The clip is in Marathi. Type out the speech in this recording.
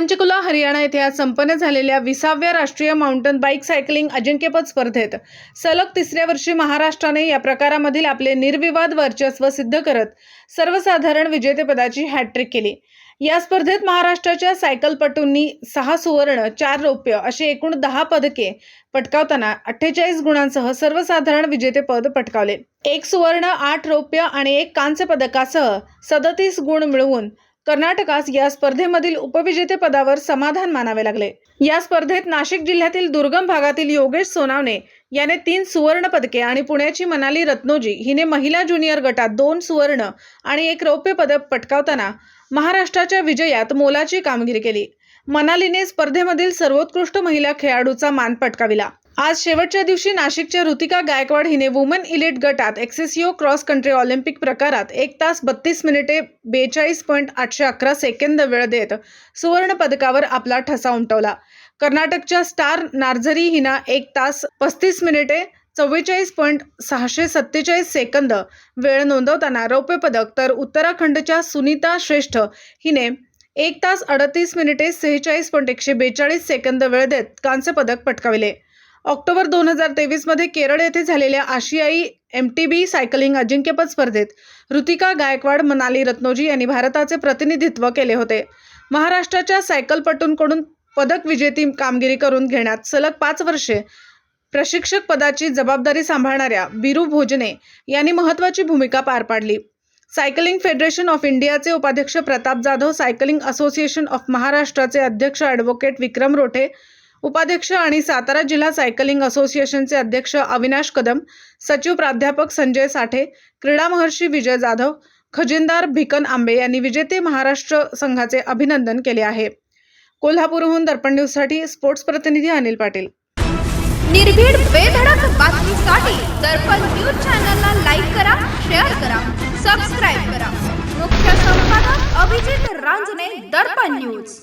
पंचकुला हरियाणा येथे आज संपन्न झालेल्या विसाव्या राष्ट्रीय माउंटन बाईक सायकलिंग अजिंक्यपद स्पर्धेत सलग तिसऱ्या वर्षी महाराष्ट्राने या प्रकारामधील आपले निर्विवाद वर्चस्व सिद्ध करत सर्वसाधारण विजेतेपदाची हॅट्रिक केली. या स्पर्धेत महाराष्ट्राच्या सायकलपटूंनी सहा सुवर्ण चार रौप्य अशी एकूण दहा पदके पटकावताना अठ्ठेचाळीस गुणांसह सर्वसाधारण विजेतेपद पटकावले. एक सुवर्ण आठ रौप्य आणि एक कांस्य पदकासह सदतीस गुण मिळवून कर्नाटकास या स्पर्धेमधील उपविजेतेपदावर समाधान मानावे लागले. या स्पर्धेत नाशिक जिल्ह्यातील दुर्गम भागातील योगेश सोनावणे याने तीन सुवर्ण पदके आणि पुण्याची मनाली रत्नोजी हिने महिला ज्युनियर गटात दोन सुवर्ण आणि एक रौप्य पदक पटकावताना महाराष्ट्राच्या विजयात मोलाची कामगिरी केली. मनालीने स्पर्धेमधील सर्वोत्कृष्ट महिला खेळाडूचा मान पटकाविला. आज शेवटच्या दिवशी नाशिकच्या ऋतिका गायकवाड हिने वुमन इलिट गटात एक्सेसिओ क्रॉस कंट्री ऑलिम्पिक प्रकारात एक तास बत्तीस मिनिटे बेचाळीस पॉईंट आठशे अकरा सेकंद वेळ देत सुवर्ण पदकावर आपला ठसा उमटवला. कर्नाटकच्या स्टार नार्झरी हिना एक तास पस्तीस मिनिटे चव्वेचाळीस पॉईंट सहाशे सत्तेचाळीस सेकंद वेळ नोंदवताना रौप्य पदक तर उत्तराखंडच्या सुनीता श्रेष्ठ हिने एक तास अडतीस मिनिटे सेहेचाळीस पॉईंट एकशे बेचाळीस सेकंद वेळ देत कांस्य पदक पटकाविले. ऑक्टोबर दोन हजार तेवीसमध्ये केरळ येथे झालेल्या आशियाई एम टी बी सायकलिंग अजिंक्यपद स्पर्धेत ऋतिका गायकवाड मनाली रत्नोजी यांनी भारताचे प्रतिनिधित्व केले होते. महाराष्ट्राच्या सायकलपटूंकडून पदक विजेती कामगिरी करून घेण्यात सलग पाच वर्षे प्रशिक्षक पदाची जबाबदारी सांभाळणाऱ्या बिरू भोजने यांनी महत्त्वाची भूमिका पार पाडली. सायकलिंग फेडरेशन ऑफ इंडियाचे उपाध्यक्ष Pratap Jadhav cycling association of महाराष्ट्राचे अध्यक्ष ॲडव्होकेट विक्रम रोठे उपाध्यक्ष आणि सातारा जिल्हा सायकलिंग असोसिएशनचे अध्यक्ष अविनाश कदम सचिव प्राध्यापक संजय साठे क्रीडा महर्षी विजय जाधव खजिनदार भिकन आंबे यांनी विजेते महाराष्ट्र संघाचे अभिनंदन केले आहे. कोल्हापूरहून दर्पण न्यूजसाठी स्पोर्ट्स प्रतिनिधी अनिल पाटील. निर्भीड बेधडक बातमीसाठी दर्पण न्यूज चॅनलला लाईक करा शेअर करा सबस्क्राईब करा. मुख्य संपादक अभिजित रांजणे दर्पण न्यूज.